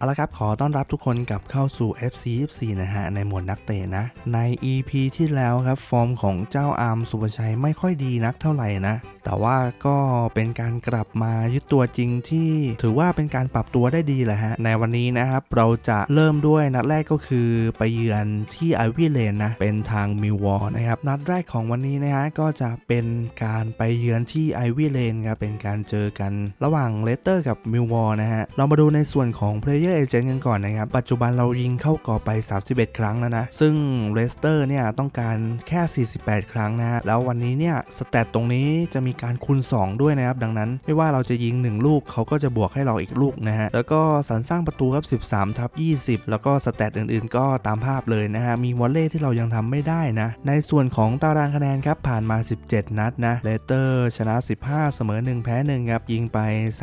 เอาละครับ ขอต้อนรับทุกคนกลับเข้าสู่ FC 24นะฮะ ในหมวดนักเตะนะ ใน EP ที่แล้วครับ ฟอร์มของเจ้าอาร์มสุภชัยไม่ค่อยดีนักเท่าไหร่นะ แต่ว่าก็เป็นการกลับมายึดตัวจริงที่ ถือว่าเป็นการปรับตัวได้ดีแหละฮะ ในวันนี้นะครับ เราจะเริ่มด้วยนัดแรกก็คือไปเยือนที่ไอวิเลนนะ เป็นทางมิววอลนะครับ นัดแรกของวันนี้นะฮะ ก็จะเป็นการไปเยือนที่ไอวิเลนครับ เป็นการเจอกันระหว่างเลสเตอร์กับมิววอลนะฮะ เรามาดูในส่วนของ Player Agent กันก่อนนะครับ ปัจจุบันเรายิงเข้ากรอบไป 31 ครั้งแล้วนะ ซึ่งเลสเตอร์เนี่ยต้องการแค่ 48 ครั้งนะฮะ แล้ววันนี้เนี่ยสแตทตรงนี้จะมีการคูณ 2 ด้วยนะครับ ดังนั้นไม่ว่าเราจะยิง 1 ลูกเขาก็จะบวกให้เราอีกลูกนะฮะ แล้วก็สรรสร้างประตูครับ 13ทับ20 แล้วก็สแตทอื่นๆ ก็ตามภาพเลยนะฮะ มีวอลเล่ที่เรายังทำไม่ได้นะ ในส่วนของตารางคะแนนครับผ่านมา 17 นัดนะ เลสเตอร์ชนะ 15 เสมอ 1 แพ้1ครับ ยิงไป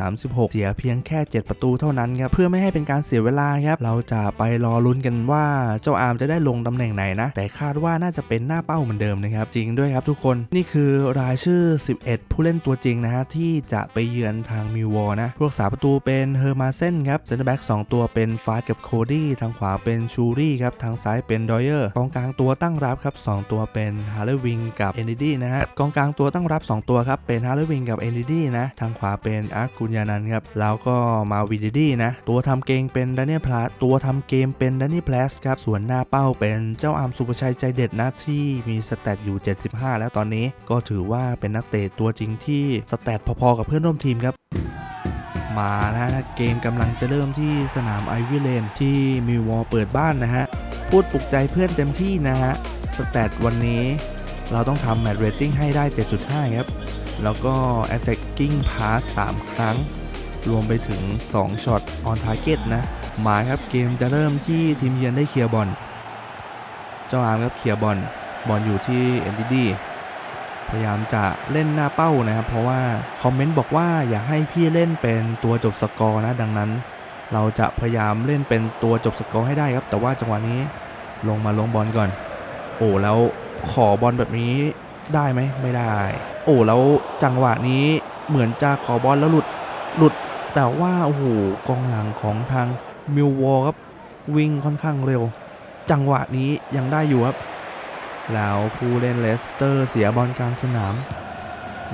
36 เสียเพียงแค่ 7 ประตูเท่านั้นครับ เพื่อไม่ให้เป็นการเสียเวลาครับ เราจะไปรอลุ้นกันว่าเจ้าอาร์มจะได้ลงตำแหน่งไหนนะ แต่คาดว่าน่าจะเป็นหน้าเป้าเหมือนเดิมนะครับ จริงด้วยครับทุกคน นี่คือรายชื่อ 11 ผู้เล่นตัวจริงนะฮะที่จะไปเยือนทางมิววอลนะผู้รักษาประตูเป็นเฮอร์มาเซนครับเซนเตอร์แบ็ก2ตัวเป็นฟาสกับโคดี้ทางขวาเป็นชูรี่ครับทางซ้ายเป็นดอยเออร์กองกลางตัวตั้งรับครับสองตัวเป็นฮาร์เลวิงกับเอนดิดี้นะฮะกองกลางตัวตั้งรับ 2 ตัวครับเป็นฮาร์เลวิงกับเอนดิดี้นะทางขวาเป็นอาร์กุนยานันครับแล้วก็มาวิดิดี้นะตัวทำเกมเป็นดานิเอลพลาสตัวทำเกมเป็นดานิพลาสครับส่วนหน้าเป้าเป็นเจ้าอามสุภชัยใจเด็ดนะที่มีสแตทอยู่ 75 แล้วตอนนี้ก็ถือว่าเป็นนักเตะตัวจริงที่สแตทพอๆกับเพื่อนร่วมทีมครับมาแล้วนะเกมกำลังจะเริ่มที่สนามไอวิเลนที่มิววอลเปิดบ้านนะฮะพูดปลุกใจเพื่อนเต็มที่นะฮะสแตทวันนี้เราต้องทำแมตช์เรตติ้งให้ได้ 7.5 ครับ แล้วก็ attacking pass 3 ครั้ง รวมไปถึง 2ช็อต on target นะ หมายครับเกมจะเริ่มที่ทีมเยือนได้เคลียร์บอล เจ้าอาร์มครับเคลียร์บอล บอลอยู่ที่ NTD พยายามจะเล่นหน้าเป้านะครับ เพราะว่าคอมเมนต์บอกว่าอยากให้พี่เล่นเป็นตัวจบสกอร์นะ ดังนั้น เราจะพยายามเล่นเป็นตัวจบสกอร์ให้ได้ครับ แต่ว่าจังหวะนี้ลงมาลงบอลก่อน โอ้แล้วขอบอลแบบนี้ได้ไหมไม่ได้ โอ้แล้วจังหวะนี้เหมือนจะขอบอลแล้วหลุดหลุด แต่ว่าโอ้โหกองหลังของทางมิลวอลครับวิ่งค่อนข้างเร็ว จังหวะนี้ยังได้อยู่ครับ แล้วผู้เล่นเลสเตอร์เสียบอลกลางสนาม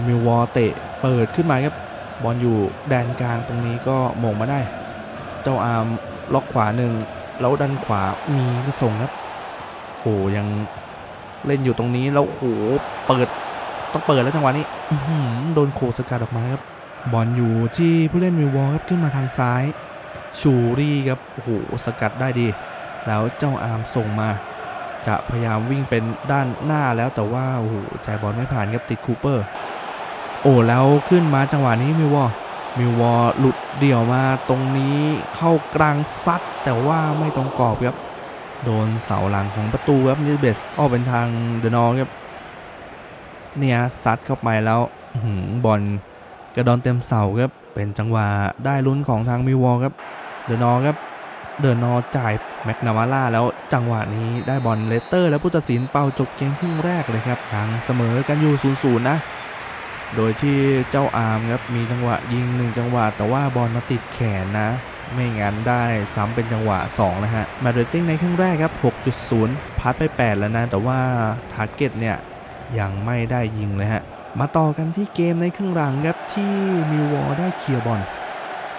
มิลวอลเตะเปิดขึ้นมาครับบอลอยู่แดนกลางตรงนี้ก็มงมาได้ เจ้าอาร์มล็อกขวาหนึ่งแล้วดันขวามีก็ส่งครับโหยังเล่นอยู่ตรงนี้แล้วโหเปิดต้องเปิดแล้วจังหวะนี้โดนโคสกัดออกมาครับ บอลอยู่ที่ผู้เล่นมิลวอลครับขึ้นมาทางซ้าย ชูรี่ครับโอ้โหสกัดได้ดี แล้วเจ้าอาร์มส่งมา จะพยายามวิ่งเป็นด้านหน้าแล้วแต่ว่าโอ้โหจ่ายบอลไม่ผ่านครับติดคูเปอร์ โอ้แล้วขึ้นมาจังหวะนี้มิววอลมิววอลหลุดเดี่ยวมาตรงนี้เข้ากลางซัด แต่ว่าไม่ตรงกรอบครับโดนเสาหลังของประตูครับนิเบสออกเป็นทางเดนอครับเนี่ยซัดเข้าไปแล้วหือบอล กระดอนเต็มเสาครับ เป็นจังหวะได้ลุ้นของทางมิววอลครับ เดนอครับ เดินนอจ่ายแม็กนามาล่าแล้วจังหวะนี้ได้บอลเลสเตอร์ และผู้ตัดสินเป่าจบเกมครึ่งแรกเลยครับทางเสมอกันอยู่0ูนย์นะ โดยที่เจ้าอาร์มครับมีจังหวะยิง1จังหวะ แต่ว่าบอลมาติดแขนนะ ไม่งั้นได้ซ้ำเป็นจังหวะ2แล้วฮะ มาเรตติ้งในครึ่งแรกครับ 6.0 พัดไป 8 แล้วนะ แต่ว่าทาร์เก็ตเนี่ยยังไม่ได้ยิงเลยฮะ มาต่อกันที่เกมในครึ่งหลังครับที่มิววอลได้เคลียร์บอล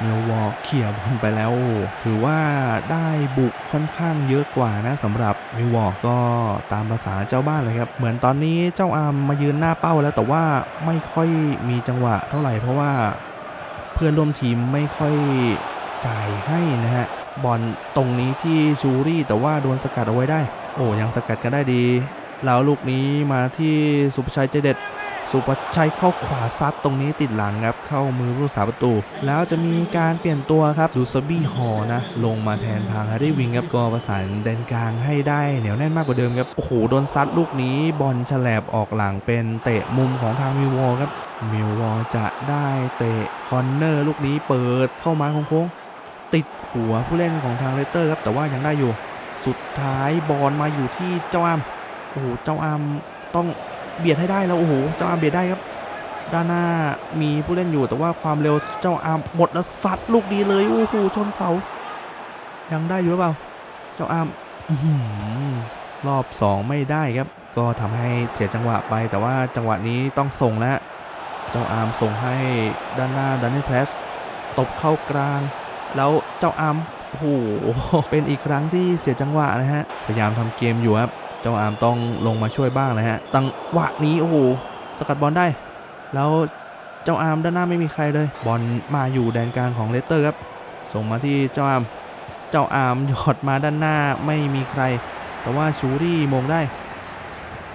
มิลวอลเขี่ยบอลไปแล้ว ถือว่าได้บุกค่อนข้างเยอะกว่านะสำหรับมิลวอลก็ตามภาษาเจ้าบ้านเลยครับ เหมือนตอนนี้เจ้าอาร์มมายืนหน้าเป้าแล้วแต่ว่าไม่ค่อยมีจังหวะเท่าไหร่เพราะว่าเพื่อนร่วมทีมไม่ค่อยจ่ายให้นะฮะบอลตรงนี้ที่ชูรี่แต่ว่าโดนสกัดเอาไว้ได้ โอ้ยังสกัดกันได้ดี แล้วลูกนี้มาที่สุภชัยใจเด็ด สุภชัยเข้าขวาซัดตรงนี้ติดหลังครับเข้ามือผู้รักษาประตู แล้วจะมีการเปลี่ยนตัวครับดูซบี้ฮอนะ ลงมาแทนทางฮาร์ดี้วิงครับก็ประสานแดนกลางให้ได้เหนียวแน่นมากกว่าเดิมครับโอ้โหโดนซัดลูกนี้บอลฉลบออกหลังเป็นเตะมุมของทางมิววอลครับมิววอลจะได้เตะคอนเนอร์ลูกนี้เปิดเข้ามาโค้งๆติดหัวผู้เล่นของทางเลสเตอร์ครับแต่ว่ายังได้อยู่ สุดท้ายบอลมาอยู่ที่เจ้าอามโอ้โหเจ้าอามต้อง เบียดให้ได้แล้วโอ้โหเจ้าอาร์มเบียดได้ครับ ด้านหน้ามีผู้เล่นอยู่แต่ว่าความเร็วเจ้าอาร์มหมดแล้วซัดลูกดีเลยโอ้โหชนเสา ยังได้อยู่หรือเปล่า เจ้าอามอื้อหือรอบ 2 ไม่ได้ครับ ก็ทำให้เสียจังหวะไป แต่ว่าจังหวะนี้ต้องส่งแล้ว เจ้าอาร์มส่งให้ด้านหน้าดันนี่เพรสตบเข้ากลาง แล้วเจ้าอาร์มโอ้โหเป็นอีกครั้งที่เสียจังหวะนะฮะ พยายามทำเกมอยู่ครับ เจ้าอาร์มต้องลงมาช่วยบ้างนะฮะตังหวะนี้โอ้โหสกัดบอลได้ แล้วเจ้าอาร์มด้านหน้าไม่มีใครเลย บอลมาอยู่แดนกลางของเลสเตอร์ครับส่งมาที่เจ้าอาร์มเจ้าอาร์มหยอดมาด้านหน้าไม่มีใคร แต่ว่าชูรี่มงได้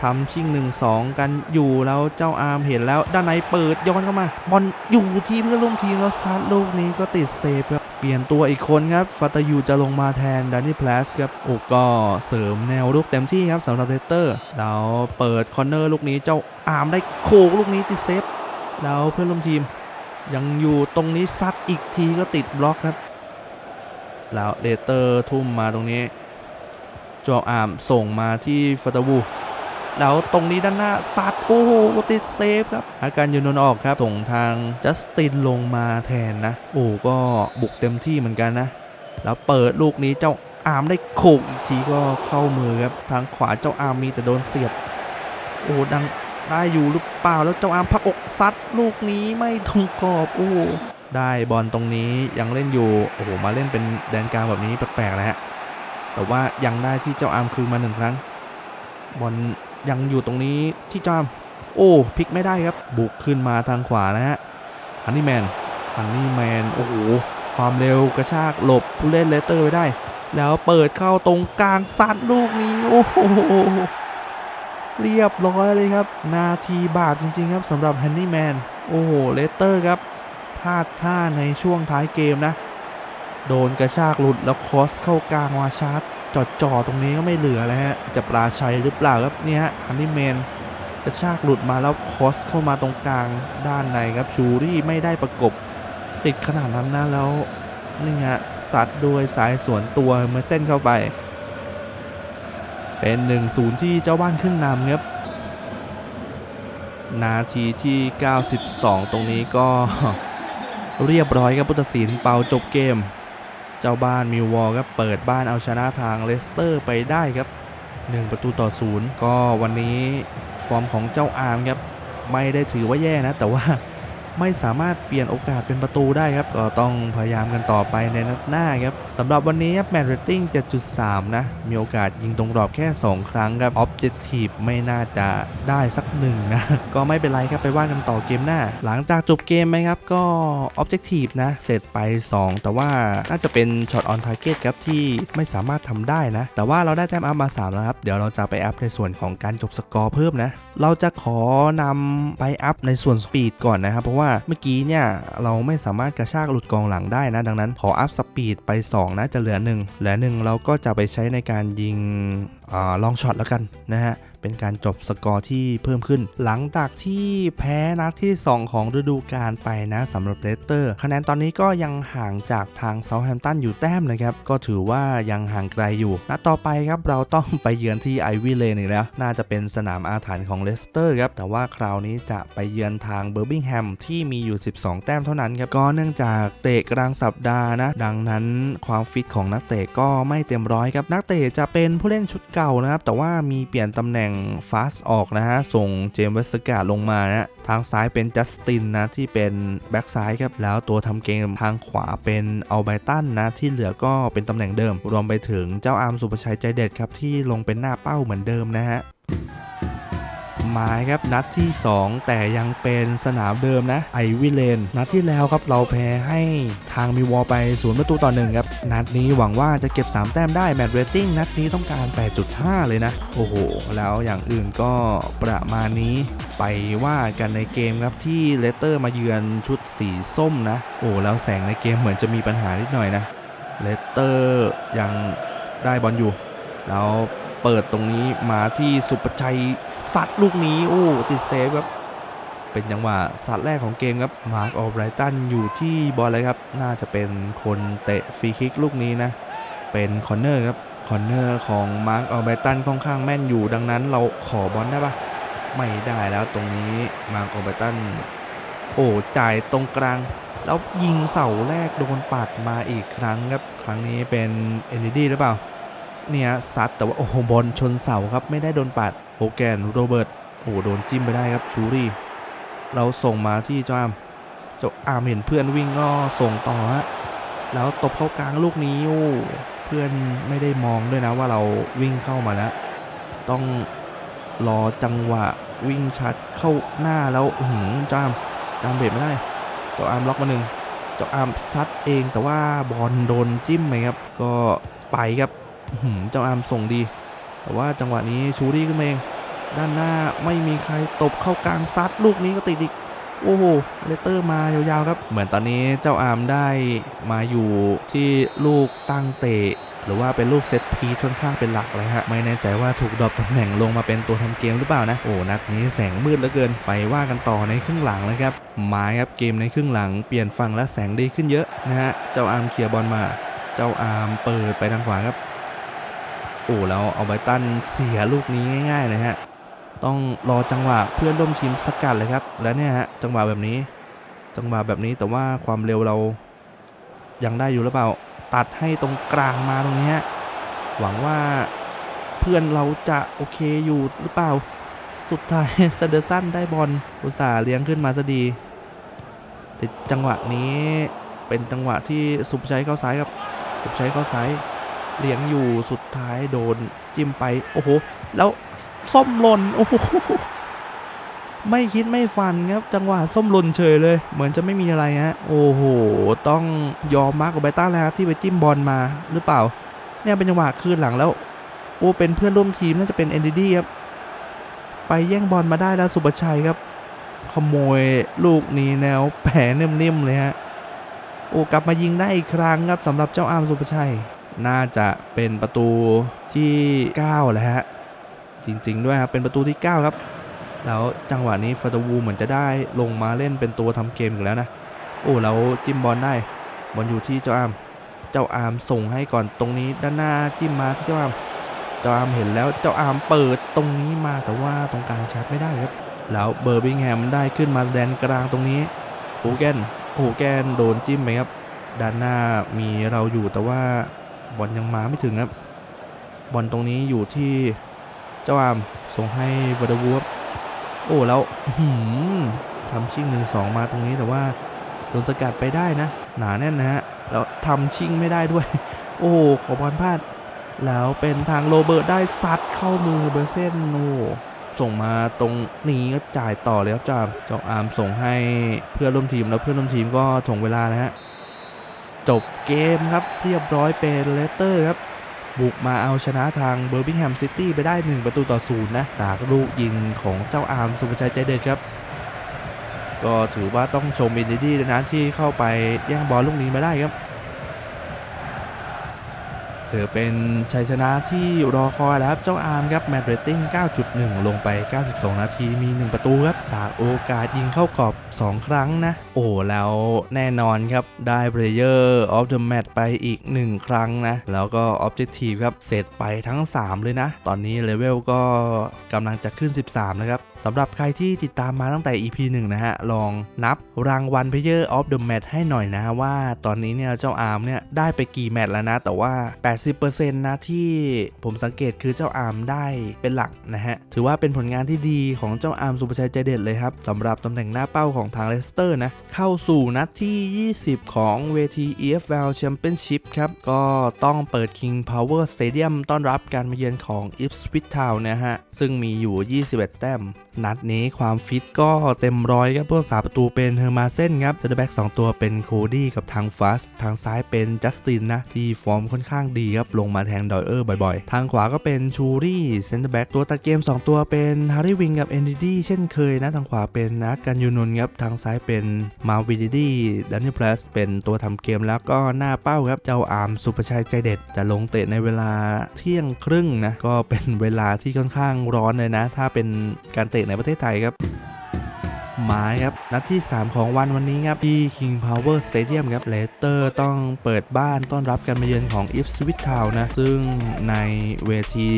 ทำชิงหนึ่งสองกันอยู่แล้วเจ้าอาร์มเห็นแล้วด้านในเปิดย้อนเข้ามา บอลอยู่ที่เพื่อนร่วมทีมแล้วซัดลูกนี้ก็ติดเซฟครับ เปลี่ยนตัวอีกคนครับฟาตายูจะลงมาแทนดานนี่พลาสครับโอ้ก็เสริมแนวลูกเต็มที่ครับสำหรับเลสเตอร์แล้วเปิดคอร์เนอร์ลูกนี้เจ้าอาร์มได้โขกลูกนี้ติดเซฟแล้วเพื่อนร่วมทีม ยังอยู่ตรงนี้ซัดอีกทีก็ติดบล็อกครับ แล้วเลเตอร์ทุ่มมาตรงนี้จออาร์มส่งมาที่ฟาตาวู แล้วตรงนี้ด้านหน้าซัดโอ้โหติดเซฟครับ อาการยูนนออกครับส่งทางจัสตินลงมาแทนนะ โอ้ก็บุกเต็มที่เหมือนกันนะ แล้วเปิดลูกนี้เจ้าอาร์มได้โขกอีกทีก็เข้ามือครับ ทางขวาเจ้าอาร์มมีแต่โดนเสียบ โอ้ดังได้อยู่หรือเปล่าแล้วเจ้าอาร์มพักอกซัดลูกนี้ไม่ตรงกรอบโอ้ได้บอลตรงนี้ยังเล่นอยู่โอ้โหมาเล่นเป็นแดนกลางแบบนี้แปลกๆนะฮะแต่ว่ายังได้ที่เจ้าอาร์มคืนมาหนึ่งครั้งบอล ยังอยู่ตรงนี้ที่จ้าอมโอ้พลิกไม่ได้ครับ บุกขึ้นมาทางขวานะฮะฮันนี่แมนฮันนี่แมนโอ้โหความเร็วกระชากหลบผู้เล่นเลสเตอร์ไว้ได้ แล้วเปิดเข้าตรงกลางซัดลูกนี้โอ้โหเรียบร้อยเลยครับ นาทีบาปจริง ๆ ครับสำหรับฮันนี่แมนโอ้โหเลสเตอร์ครับพลาดท่าในช่วงท้ายเกมนะ โดนกระชากหลุดแล้วคอสเข้ากลางมาชาร์ จอดจ่อตรงนี้ก็ไม่เหลือแล้วฮะจะปลาชัยหรือเปล่าครับเนี่ยฮะฮันนี่แมนกระชากหลุดมาแล้วคอสเข้ามาตรงกลางด้านในครับชูรี่ไม่ได้ประกบติดขนาดนั้นนะแล้วนี่ฮะซัดด้วยสายสวนตัวเมื่อเส้นเข้าไป เป็น 1-0 ที่เจ้าบ้านขึ้นนำครับนาทีที่ 92 ตรงนี้ก็เรียบร้อยครับพุทธศิลป์เป่าจบเกม เจ้าบ้านมิววอลครับเปิดบ้านเอาชนะทางเลสเตอร์ไปได้ครับ 1 ประตูต่อศูนย์ก็วันนี้ฟอร์มของเจ้าอาร์มครับไม่ได้ถือว่าแย่นะ แต่ว่า ไม่สามารถเปลี่ยนโอกาสเป็นประตูได้ครับ ก็ต้องพยายามกันต่อไปในนัดหน้าครับสำหรับวันนี้แมตช์เรตติ้ง 7.3 นะ มีโอกาสยิงตรงกรอบแค่ 2 ครั้งครับออบเจ t ทีฟไม่น่าจะได้สักหนึ่งนะ ก็ไม่เป็นไรครับ ไปว่ากันต่อเกมหน้า หลังจากจบเกมไหมครับ ก็ออบเจ t ทีฟนะ เสร็จไป 2 แต่ว่าน่าจะเป็นช็อตออนทาร์เก็ตครับที่ไม่สามารถทำได้นะ แต่ว่าเราได้แต้มอัพมา 3 แล้วครับ เดี๋ยวเราจะไปอัพในส่วนของการจบสกอร์เพิ่มนะ เราจะขอนำไปอัพในส่วนสปีดก่อนนะครับเพราะว่าว่าเมื่อกี้เนี่ยเราไม่สามารถกระชากหลุดกองหลังได้นะ ดังนั้นขออัพสปีดไป 2 นะจะเหลือ 1 เหลือ 1 เราก็จะไปใช้ในการยิงอลองช็อตแล้วกันนะฮะ เป็นการจบสกอร์ที่เพิ่มขึ้น หลังจากที่แพ้นัดที่ 2 ของฤดูกาลไปนะสำหรับเลสเตอร์คะแนนตอนนี้ก็ยังห่างจากทางเซาท์แฮมตันอยู่แต้มนะครับ ก็ถือว่ายังห่างไกลอยู่นัดต่อไปครับเราต้องไปเยือนที่ไอวิเลนอีกแล้ว น่าจะเป็นสนามอาถรรพ์ของเลสเตอร์ครับแต่ว่าคราวนี้จะไปเยือนทางเบอร์บิงแฮมที่มีอยู่ 12 แต้มเท่านั้นครับก็เนื่องจากเตะกลางสัปดาห์นะ ดังนั้นความฟิตของนักเตะก็ไม่เต็มร้อยครับนักเตะจะเป็นผู้เล่นชุดเก่านะครับแต่ว่ามีเปลี่ยนตำแหน่งฟาสออกนะฮะ ส่งเจมส์เวสกาดลงมานะทางซ้ายเป็นจัสตินนะที่เป็นแบ็กซ้ายครับ แล้วตัวทำเกมทางขวาเป็นอัลไบตันนะ ที่เหลือก็เป็นตำแหน่งเดิม รวมไปถึงเจ้าอาร์มสุประชัยใจเด็ดครับ ที่ลงเป็นหน้าเป้าเหมือนเดิมนะฮะ หมายครับนัดที่ 2 แต่ยังเป็นสนามเดิมนะไอวิเลน นัดที่แล้วครับเราแพ้ให้ทางมิวอลไปศูนย์ประตูต่อหนึ่งครับ นัดนี้หวังว่าจะเก็บ 3 แต้มได้แมตช์เรตติ้งนัดนี้ต้องการ 8.5 เลยนะ โอ้โห แล้วอย่างอื่นก็ประมาณนี้ไปว่ากันในเกมครับที่เลสเตอร์มาเยือนชุดสีส้มนะ โอ้แล้วแสงในเกมเหมือนจะมีปัญหานิดหน่อยนะเลสเตอร์ยังได้บอลอยู่ แล้ว เปิดตรงนี้มาที่สุประชัยสัตว์ลูกนี้โอ้ติดเซฟครับ เป็นจังหวะสัตว์แรกของเกมครับมาร์กออฟไรตันอยู่ที่บอลเลยครับ น่าจะเป็นคนเตะฟรีคิกลูกนี้นะ เป็นคอนเนอร์ครับคอนเนอร์ของมาร์กออฟไรตันค่อนข้างแม่นอยู่ดังนั้นเราขอบอลได้ปะไม่ได้แล้วตรงนี้มาร์กออฟไรตันโอ้จ่ายตรงกลางแล้วยิงเสาแรกโดนปัดมาอีกครั้งครับ ครั้งนี้เป็นเอนดีหรือเปล่า เนี่ยซัดแต่ว่าโอ้โหบอลชนเสาครับไม่ได้โดนปัดโอแกนโรเบิร์ตโอ้โหโดนจิ้มไปได้ครับชูรี่ เราส่งมาที่เจ้าอามเจ้าอามเห็นเพื่อนวิ่งก็ส่งต่อฮะแล้วตบเข้ากลางลูกนี้โอ้เพื่อนไม่ได้มองด้วยนะว่าเราวิ่งเข้ามาแล้ว ต้องรอจังหวะวิ่งชัดเข้าหน้าแล้วอื้อหือเจ้าอามจามเบรกไม่ได้เจ้าอามล็อกมาหนึ่งเจ้าอามซัดเองแต่ว่าบอลโดนจิ้มไปครับ ก็ไปครับ เจ้าอามส่งดี แต่ว่าจังหวะนี้ชูรี่ขึ้นมาเอง ด้านหน้าไม่มีใครตบเข้ากลางซัดลูกนี้ก็ติดอีก โอ้โห เลเตอร์มายาวๆครับ เหมือนตอนนี้เจ้าอามได้มาอยู่ที่ลูกตั้งเตะ หรือว่าเป็นลูกเซตพีค่อนข้างเป็นหลักเลยฮะ ไม่แน่ใจว่าถูกดรอปตำแหน่งลงมาเป็นตัวทำเกมหรือเปล่านะ โอ้ นัดนี้แสงมืดเหลือเกิน ไปว่ากันต่อในครึ่งหลังเลยครับ หมายครับเกมในครึ่งหลังเปลี่ยนฝั่งและแสงดีขึ้นเยอะนะฮะ เจ้าอามเคลียร์บอลมา เจ้าอามเปิดไปทางขวาครับ โอ้แล้วเอาไบตันเสียลูกนี้ง่ายๆเลยฮะต้องรอจังหวะเพื่อนร่วมทีมสกัดเลยครับ แล้วเนี่ยฮะจังหวะแบบนี้ จังหวะแบบนี้แต่ว่าความเร็วเรายังได้อยู่หรือเปล่า ตัดให้ตรงกลางมาตรงนี้ฮะหวังว่าเพื่อนเราจะโอเคอยู่หรือเปล่า สุดท้ายเซเดอร์สันได้บอลอุตส่าห์เลี้ยงขึ้นมาซะดีแต่จังหวะนี้เป็นจังหวะที่สุภชัยเข้าซ้ายครับสุภชัยเข้าซ้าย เลี้ยงอยู่สุดท้ายโดนจิ้มไป โอ้โห แล้วส้มหล่นโอ้โหไม่คิดไม่ฟันครับ จังหวะส้มหล่นเฉยเลย เหมือนจะไม่มีอะไรฮะโอ้โห ต้องยอมมาร์กกับไบต้าแล้วครับที่ไปจิ้มบอลมาหรือเปล่า เนี่ยเป็นจังหวะคืนหลังแล้วโอ้เป็นเพื่อนร่วมทีมน่าจะเป็นเอนดีครับไปแย่งบอลมาได้แล้วสุประชัยครับ ขโมยลูกนี้แนวแผลเนิ่มๆเลยฮะโอ้กลับมายิงได้อีกครั้งครับสำหรับเจ้าอาร์มสุประชัย น่าจะเป็นประตูที่ 9 แล้วฮะ จริง ๆ ด้วยครับ เป็นประตูที่ 9 ครับ แล้วจังหวะนี้ฟาตาวูเหมือนจะได้ลงมาเล่นเป็นตัวทำเกมอีกแล้วนะ โอ้แล้วจิ้มบอลได้ บอลอยู่ที่เจ้าอาม เจ้าอามส่งให้ก่อนตรงนี้ด้านหน้าจิ้มมาที่เจ้าอาม เจ้าอามเห็นแล้วเจ้าอามเปิดตรงนี้มาแต่ว่าตรงกลางชาร์จไม่ได้ครับ แล้วเบอร์บิงแฮมได้ขึ้นมาแดนกลางตรงนี้โอแกนโอแกนโดนจิ้มไปครับด้านหน้ามีเราอยู่แต่ว่า บอลยังมาไม่ถึงครับบอลตรงนี้อยู่ที่เจ้าอามส่งให้วอร์ดวูฟโอ้แล้วทำชิ่งหนึ่งสองมาตรงนี้แต่ว่าโดนสกัดไปได้นะ หนาแน่นนะฮะแล้วทำชิ่งไม่ได้ด้วย โอ้ขอบอลพลาด แล้วเป็นทางโรเบิร์ตได้ซัดเข้ามือเบอร์เซนโอ้ส่งมาตรงนี้ก็จ่ายต่อเลยครับจ้าเจ้าอาร์มส่งให้เพื่อนร่วมทีมแล้วเพื่อนร่วมทีมก็ถ่วงเวลานะฮะ จบเกมครับเรียบร้อยเป็นเลสเตอร์ครับ บุกมาเอาชนะทางเบอร์มิงแฮมซิตี้ไปได้ 1 ประตูต่อศูนย์นะ จากลูกยิงของเจ้าอาร์มสุภชัยใจเด็ดครับ ก็ถือว่าต้องชมอินดีดีนะที่เข้าไปแย่งบอลลูกนี้มาได้ครับ ถือเป็นชัยชนะที่รอคอยแล้วครับเจ้าอาร์มครับแมตช์เรตติ้ง 9.1 ลงไป 92 นาทีมี 1 ประตูครับจากโอกาสยิงเข้ากรอบ 2 ครั้งนะ โอ้แล้วแน่นอนครับ ได้ Player of the Match ไปอีก 1 ครั้งนะ แล้วก็ Objective ครับ เสร็จไปทั้ง 3 เลยนะ ตอนนี้เลเวลก็กำลังจะขึ้น 13นะครับ สำหรับใครที่ติดตามมาตั้งแต่ EP 1 นะฮะ ลองนับรางวัล Player of the Match ให้หน่อยนะว่าตอนนี้เนี่ยเจ้าอาร์มเนี่ยได้ไปกี่แมตช์แล้วนะ แต่ว่า 80%นะที่ผมสังเกตคือเจ้าอาร์มได้เป็นหลักนะฮะ ถือว่าเป็นผลงานที่ดีของเจ้าอาร์มสุภชัยใจเด็ดเลยครับสำหรับตำแหน่งหน้าเป้าของทางเลสเตอร์นะ เข้าสู่นัดที่ 20 ของเวที EFL Championship ครับก็ต้องเปิด King Power Stadium ต้อนรับการมาเยือนของ Ipswich Town นะฮะซึ่งมีอยู่ 21 แต้มนัดนี้ความฟิตก็เต็มร้อยครับผู้รักษาประตูเป็นเฮอร์มาเซนครับเซนเตอร์แบ็ก2ตัวเป็นโคดี้กับทางฟัสทางซ้ายเป็นจัสตินนะที่ฟอร์มค่อนข้างดีครับลงมาแทงดอยเออร์บ่อยๆ ทางขวาก็เป็นชูรี่เซนเตอร์แบ็กตัวตัดเกม 2 ตัวเป็นฮาร์รี่วิงกับเอนดิดี้เช่นเคยนะทางขวาเป็นนักกันยูนน์ครับทางซ้ายเป็นมาวิดิดี้ดันนี่เพลสเป็นตัวทำเกมแล้วก็หน้าเป้าครับเจ้าอาร์มสุภชัยใจเด็ด จะลงเตะในเวลาเที่ยงครึ่งนะก็เป็นเวลาที่ค่อนข้างร้อนเลยนะ ถ้าเป็นการเตะในประเทศไทยครับมาครับ นัดที่ 3 ของวันวันนี้ครับ ที่ King Power Stadium ครับเลสเตอร์ต้องเปิดบ้านต้อนรับการมาเยือนของ i p s w i c h Town นะ ซึ่งในเวที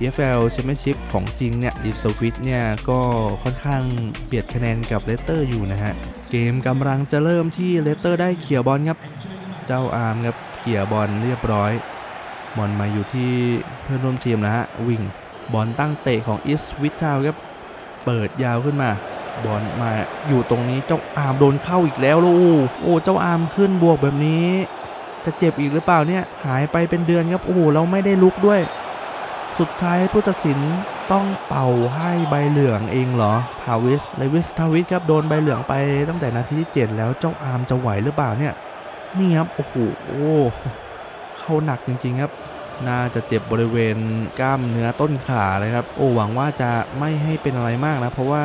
EFL Championship ของจริงเนี่ย i p s w i c h เนี่ย ก็ค่อนข้างเบียดคะแนนกับเลสเตอร์อยู่นะฮะ เกมกำลังจะเริ่มที่เลสเตอร์ได้เขี่ยบอลครับ เจ้าอาร์มครับเขี่ยบอลเรียบร้อยบอลมาอยู่ที่เพื่อนร่วมทีมนะฮะวิ่งบอลตั้งเตะของ i p s w i c h Town ครับ เปิดยาวขึ้นมาบอลมาอยู่ตรงนี้เจ้าอาร์มโดนเข้าอีกแล้วลูกโอ้เจ้าอาร์มขึ้นบวกแบบนี้ จะเจ็บอีกหรือเปล่าเนี่ยหายไปเป็นเดือนครับโอ้โหเราไม่ได้ลุกด้วย สุดท้ายผู้ตัดสินต้องเป่าให้ใบเหลืองเองเหรอทาวิสเลวิสทาวิสครับโดนใบเหลืองไปตั้งแต่นาทีที่ 7 แล้วเจ้าอาร์มจะไหวหรือเปล่าเนี่ยนี่ครับโอ้โหโอ้เข้าหนักจริงๆครับ น่าจะเจ็บบริเวณกล้ามเนื้อต้นขาเลยครับ โอ้หวังว่าจะไม่ให้เป็นอะไรมากนะ เพราะว่า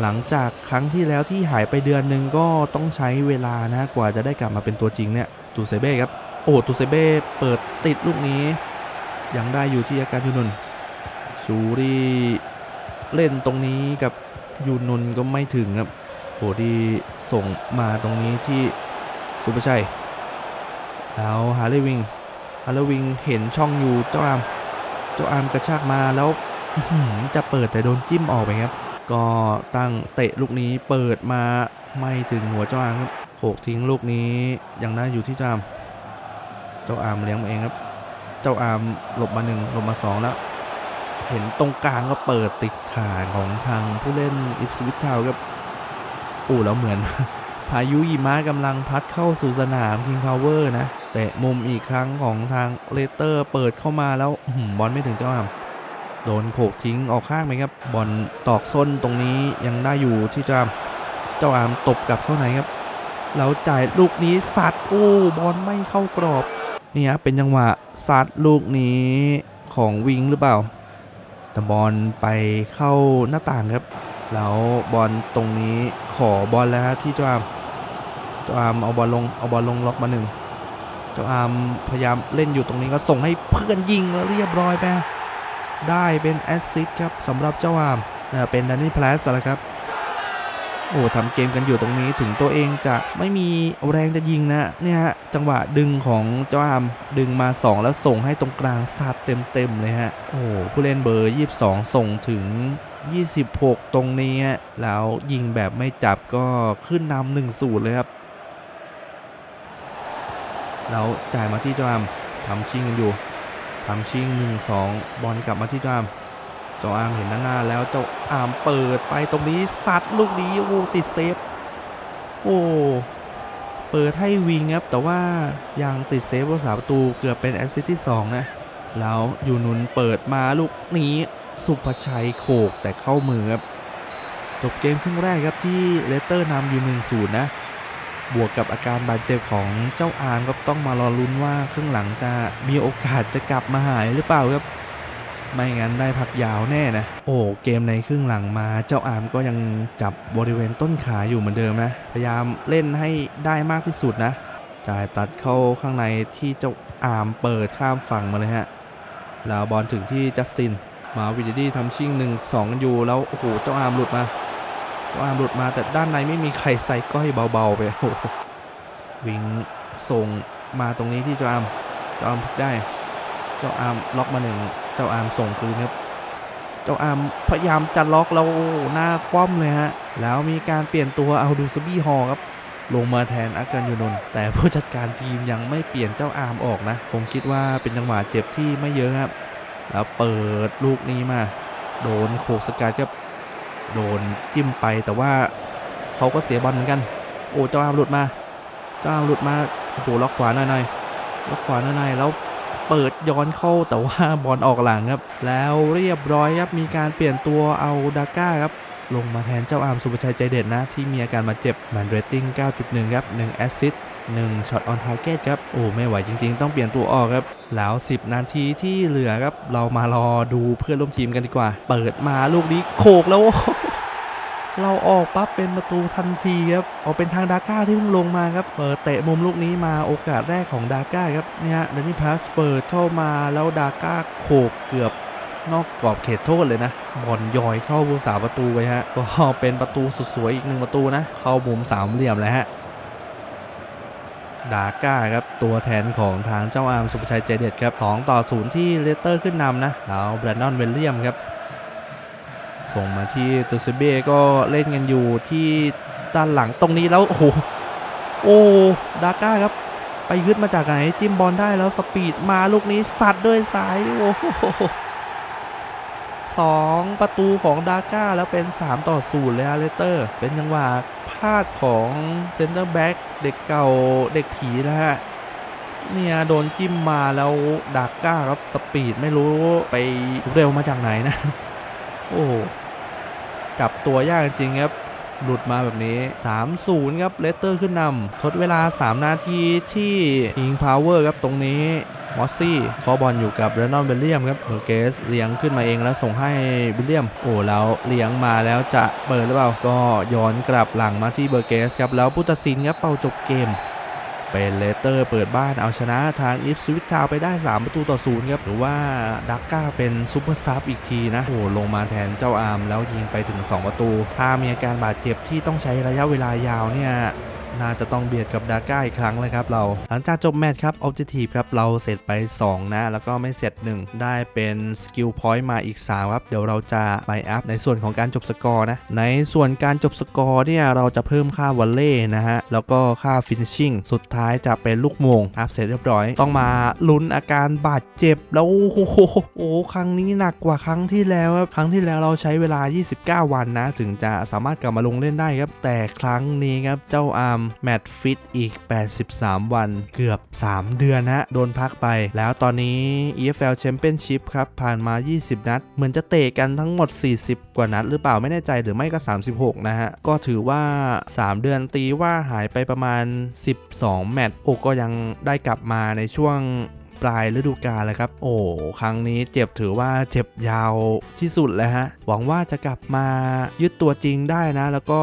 หลังจากครั้งที่แล้วที่หายไปเดือนหนึ่งก็ต้องใช้เวลานะกว่าจะได้กลับมาเป็นตัวจริงเนี่ยตูเซเบ้ครับโอ้ตูเซเบ้เปิดติดลูกนี้ ยังได้อยู่ที่อาการยูนุนชูรีเล่นตรงนี้กับยูนุนก็ไม่ถึงครับโอ้ที่ส่งมาตรงนี้ที่สุภชัยแล้วฮาร์เลวิง ฮาร์เลวิงเห็นช่องอยู่เจ้าอามเจ้าอามกระชากมาแล้วจะเปิดแต่โดนจิ้มออกไปครับ ก็ตั้งเตะลูกนี้เปิดมาไม่ถึงหัวเจ้าอามครับโขกทิ้งลูกนี้ยังได้อยู่ที่เจ้าอามเจ้าอามเลี้ยงมาเองครับ เจ้าอามหลบมาหนึ่งหลบมาสองแล้วเห็นตรงกลางก็เปิดติดขาของทางผู้เล่นอิฟสวิตทาวครับโอ้แล้วเหมือน พายุหิมะกำลังพัดเข้าสู่สนาม King Power นะ เตะมุมอีกครั้งของทางเลเตอร์เปิดเข้ามาแล้วอบอลไม่ถึงเจ้าอามโดนโขกทิ้งออกข้างไปครับบอลตอกส้นตรงนี้ยังได้อยู่ที่เจ้าอามเจ้าอามตบกลับเข้าไหนครับแล้วจ่ายลูกนี้สัดโอ้บอลไม่เข้ากรอบนี่ฮะเป็นจังหวะซัดลูกนี้ของวิงหรือเปล่าแต่บอลไปเข้าหน้าต่างครับ แล้วบอลตรงนี้ขอบอลแล้วฮะที่เจ้าอามเจ้าอามเอาบอลลงเอาบอลลงล็อกมาหนึ่ง เจ้าอามพยายามเล่นอยู่ตรงนี้ก็ส่งให้เพื่อนยิงแล้วเรียบร้อยไปได้เป็นแอสซิสต์ครับสำหรับเจ้าอามเอ่อเป็นดันนี่พลสแล้วครับโอ้ทำเกมกันอยู่ตรงนี้ถึงตัวเองจะไม่มีแรงจะยิงนะเนี่ยฮะจังหวะดึงของเจ้าอามดึงมา 2 แล้วส่งให้ตรงกลางสัดเต็มๆเลยฮะโอ้ผู้เล่นเบอร์ 22 ส่งถึง 26 ตรงนี้แล้วยิงแบบไม่จับก็ขึ้นนำหนึ่งศูนย์เลยครับ แล้วจ่ายมาที่เจ้าอามทำชิงกันอยู่ทำชิงหนึ่งสองบอลกลับมาที่เจ้าอามเจ้าอามเห็นด้าหน้าแล้วเจ้าอามเปิดไปตรงนี้ซัดลูกนี้โอ้ติดเซฟโอ้เปิดให้วิงครับแต่ว่ายังติดเซฟรักษาประตูเกือบเป็นแอสซิสต์ที่สองนะแล้วยูนุนเปิดมาลูกนี้สุภชัยโขกแต่เข้ามือครับจบเกมครึ่งแรกครับที่เลสเตอร์นำอยู่1 0นะ บวกกับอาการบาดเจ็บของเจ้าอาร์มก็ต้องมารอลุ้นว่าครึ่งหลังจะมีโอกาสจะกลับมาหายหรือเปล่าครับ ไม่งั้นได้พักยาวแน่นะ โอ้เกมในครึ่งหลังมาเจ้าอาร์มก็ยังจับบริเวณต้นขาอยู่เหมือนเดิมนะ พยายามเล่นให้ได้มากที่สุดนะจ่ายตัดเข้าข้างในที่เจ้าอาร์มเปิดข้ามฝั่งมาเลยฮะแล้วบอลถึงที่จัสติน มาวิดดี้ทำชิ่งหนึ่งสองอยู่แล้วโอ้โหเจ้าอาร์มหลุดมา เจ้าอาร์มหลุดมาแต่ด้านในไม่มีใครใส่ก้อยเบาๆไปโอ้โหวิงส่งมาตรงนี้ที่เจ้าอาร์มเจ้าอาร์มพลิกได้ เจ้าอาร์มล็อกมาหนึ่งเจ้าอาร์มส่งคืนครับเจ้าอาร์มพยายามจะล็อกแล้วโอ้โหน้าคว่ำเลยฮะแล้วมีการเปลี่ยนตัวเอาดูซบี้ฮอครับลงมาแทนอาการยูนนท์แต่ผู้จัดการทีมยังไม่เปลี่ยนเจ้าอาร์มออกนะ ผมคิดว่าเป็นจังหวะเจ็บที่ไม่เยอะครับ แล้วเปิดลูกนี้มา โดนโขกสกัดครับ โดนจิ้มไปแต่ว่าเขาก็เสียบอลเหมือนกัน โอ้เจ้าอามหลุดมาเจ้าอามหลุดมาโอ้โหล็อกขวาหน่อยๆล็อกขวาหน่อยๆแล้วเปิดย้อนเข้าแต่ว่าบอลออกหลังครับ แล้วเรียบร้อยครับมีการเปลี่ยนตัวเอาดาก้าครับลงมาแทนเจ้าอามสุภชัยใจเด็ดนะ ที่มีอาการบาดเจ็บแมนเรตติ้ง 9.1 ครับ 1 แอสซิสต์ 1ช็อตออนทาร์เก็ตครับ โอ้ ไม่ไหวจริง ๆ ต้องเปลี่ยนตัวออกครับ แล้ว 10 นาทีที่เหลือครับ เรามารอดูเพื่อนร่วมทีมกันดีกว่า เปิดมาลูกนี้โขกแล้วเราออกปั๊บเป็นประตูทันทีครับ ออกเป็นทางดาก้าที่เพิ่งลงมาครับ เปิดเตะมุมลูกนี้มาโอกาสแรกของดาก้าครับ เนี่ยเดนนี่พาสเปิดเข้ามาแล้วดาก้าโขกเกือบนอกกรอบเขตโทษเลยนะ บอลยอยเข้าบูสาประตูไปฮะ ก็เป็นประตูสุดสวยอีกหนึ่งประตูนะ เข้ามุมสามเหลี่ยมเลยฮะ ดาก้าครับ ตัวแทนของทางเจ้าอาร์มสุภชัยใจเด็ดครับ2ต่อ 0 ที่เลสเตอร์ขึ้นนำนะแล้วแบรนดอนเวลเลียมครับ ส่งมาที่ตูซเบ้ก็เล่นกันอยู่ที่ด้านหลังตรงนี้แล้ว โอ้โหโอ้ดาก้าครับ ไปยึดมาจากไหน จิ้มบอลได้แล้วสปีดมาลูกนี้สัตว์ด้วยซ้ายโอ้โหสองประตูของดาก้าแล้วเป็น 3 ต่อ 0 เลยอะเลสเตอร์ เป็นจังหวะ พลาดของเซนเตอร์แบ็กเด็กเก่าเด็กผีนะฮะเนี่ยโดนจิ้มมาแล้วดาก้าครับสปีดไม่รู้ไปเร็วมาจากไหนนะ โอ้โหกลับตัวยากจริงครับ หลุดมาแบบนี้ 3-0 ครับเลสเตอร์ขึ้นนำทดเวลา 3 นาทีที่อิงพาวเวอร์ครับตรงนี้ มอสซี่คอบอลอยู่กับเรนอนเบลเลียมครับเบอร์เกสเลี้ยงขึ้นมาเองแล้วส่งให้วิลเลียม โอ้แล้วเลี้ยงมาแล้วจะเปิดหรือเปล่า ก็ย้อนกลับหลังมาที่เบอร์เกสครับแล้วผู้ตัดสินครับเป่าจบเกมเป็นเลสเตอร์เปิดบ้านเอาชนะทางอิฟสวิตทาวไปได้ 3 ประตูต่อศูนย์ครับ หรือว่าดักก้าเป็นซูเปอร์ซับอีกทีนะ โอ้ลงมาแทนเจ้าอาร์มแล้วยิงไปถึง 2 ประตู ถ้ามีอาการบาดเจ็บที่ต้องใช้ระยะเวลายาวเนี่ย น่าจะต้องเบียดกับดาก้าอีกครั้งเลยครับเรา หลังจากจบแมตช์ครับออบเจทีฟครับเราเสร็จไป 2 นะ แล้วก็ไม่เสร็จ 1 ได้เป็นสกิลพอยต์มาอีก 3 ครับ เดี๋ยวเราจะไปอัพในส่วนของการจบสกอร์นะ ในส่วนการจบสกอร์เนี่ยเราจะเพิ่มค่าวอลเล่นะฮะ แล้วก็ค่าฟินชชิ่งสุดท้ายจะเป็นลูกมงอัพเสร็จเรียบร้อย ต้องมาลุ้นอาการบาดเจ็บแล้วโอ้โหโอ้ครั้งนี้หนักกว่าครั้งที่แล้วครับครั้งที่แล้วเราใช้เวลา 29 วันนะ ถึงจะสามารถกลับมาลงเล่นได้ครับแต่ครั้งนี้ครับเจ้าอาร์มแมตช์ฟิตอีก 83 วันเกือบ 3 เดือนฮะ โดนพักไป แล้วตอนนี้ EFL Championship ครับ ผ่านมา 20 นัด เหมือนจะเตะกันทั้งหมด 40 กว่านัด หรือเปล่าไม่แน่ใจหรือไม่ก็ 36 นะฮะ ก็ถือว่า 3 เดือนตีว่าหายไปประมาณ 12 แมตช์โอ้ก็ยังได้กลับมาในช่วง ปลายฤดูกาลเลยครับ โอ้ครั้งนี้เจ็บถือว่าเจ็บยาวที่สุดเลยฮะ หวังว่าจะกลับมายึดตัวจริงได้นะ แล้วก็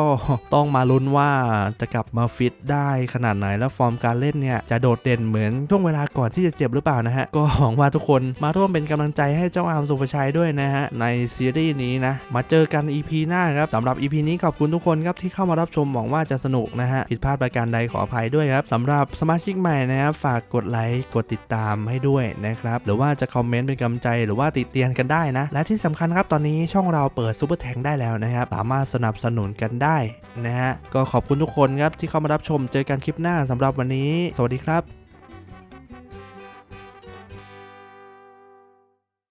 ต้องมาลุ้นว่าจะกลับมาฟิตได้ขนาดไหนแล้วฟอร์มการเล่นเนี่ยจะโดดเด่นเหมือนช่วงเวลาก่อนที่จะเจ็บหรือเปล่านะฮะ ก็หวังว่าทุกคนมาร่วมเป็นกำลังใจให้เจ้าอาร์มสุภชัยด้วยนะฮะ ในซีรีส์นี้นะ มาเจอกัน EP หน้าครับสำหรับ EP นี้ขอบคุณทุกคนครับที่เข้ามารับชมหวังว่าจะสนุกนะฮะผิดพลาดประการใดขออภัยด้วยครับสำหรับสมาชิกใหม่นะครับฝากกดไลค์กดติดตามให้ด้วยนะครับหรือว่าจะคอมเมนต์เป็นกำลังใจหรือว่าติเตียนกันได้นะ และที่สำคัญครับตอนนี้ช่องเราเปิดซูเปอร์แทงได้แล้วนะครับสามารถสนับสนุนกันได้นะฮะก็ขอบคุณทุกคนครับที่เข้ามารับชมเจอกันคลิปหน้าสำหรับวันนี้ สวัสดีครับ